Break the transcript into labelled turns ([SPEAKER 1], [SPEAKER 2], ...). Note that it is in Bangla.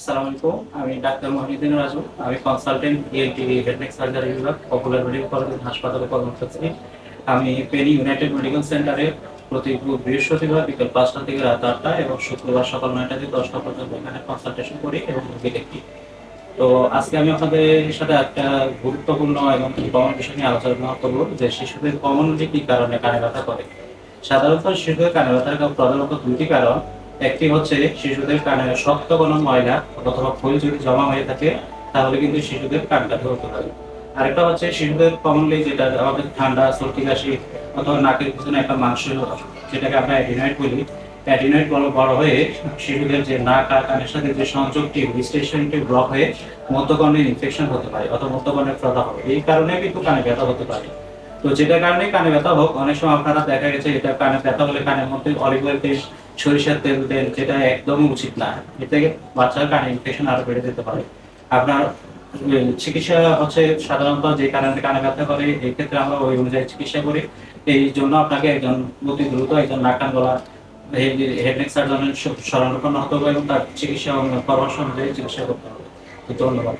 [SPEAKER 1] আসসালামু আলাইকুম। আমি ডাক্তার মহিউদ্দিন রাজু। আমি consultant ENT head neck surgery বিভাগ পপুলার মেডিকেল কলেজ হাসপাতালে কর্মরত আছি। আমি পেনি ইউনাইটেড মেডিকেল সেন্টারে প্রতি বৃহস্পতিবার বিকেল পাঁচটা থেকে রাত আটটা এবং শুক্রবার সকাল নয়টা থেকে দশটা পর্যন্ত এখানে কনসালটেশন করি এবং রোগী দেখি। তো আজকে আমি আপনাদের সাথে একটা গুরুত্বপূর্ণ এবং কমন বিষয় নিয়ে আলোচনা করব যে শিশুদের কমনলি কি কারণে কানে ব্যথা করে। সাধারণত শিশুদের কানে ব্যথার প্রধানত দুটি কারণ। একটি হচ্ছে শিশুদের কানে শক্ত কোনো ময়লা অথবা ফুল যদি জমা হয়ে থাকে, তাহলে কিন্তু শিশুদের কান ব্যথা হতে পারে। আরেকটা হচ্ছে শিশুদের কমনলি যেটা আমাদের ঠান্ডা, সর্দি, কাশি অথবা নাকের পিছনে একটা মাংস যেটাকে আমরা অ্যাডিনয়েড বলি। অ্যাডিনয়েড বড় বড় হয়ে শিশুদের যে নাক আর কানের সাথে যে সংযোগটি স্টেশনটি ব্লক হয়ে মধ্যকর্ণের ইনফেকশন হতে পারে অথবা মধ্যকর্ণের প্রদাহ এই কারণে কিন্তু কানে ব্যথা হতে পারে। তো যেটা কারণে কানে ব্যথা হোক, অনেক সময় আপনারা দেখা গেছে এটা কানে ব্যথা হলে কানের মধ্যে অলিভ অয়েল তেল, সরিষার তেল দেন যেটা একদমই উচিত না। এতে বাচ্চার কানে ইনফেকশন আরও বেড়ে যেতে পারে। আপনার চিকিৎসা হচ্ছে সাধারণত যে কারণে কানে ব্যথা করে, এই ক্ষেত্রে আমরা ওই অনুযায়ী চিকিৎসা করি। এই জন্য আপনাকে একজন অতি দ্রুত একজন নাক কান গলা হেডনেক সার্জনের হতে হবে এবং তার চিকিৎসা পরামর্শ অনুযায়ী চিকিৎসা করতে হবে। ধন্যবাদ।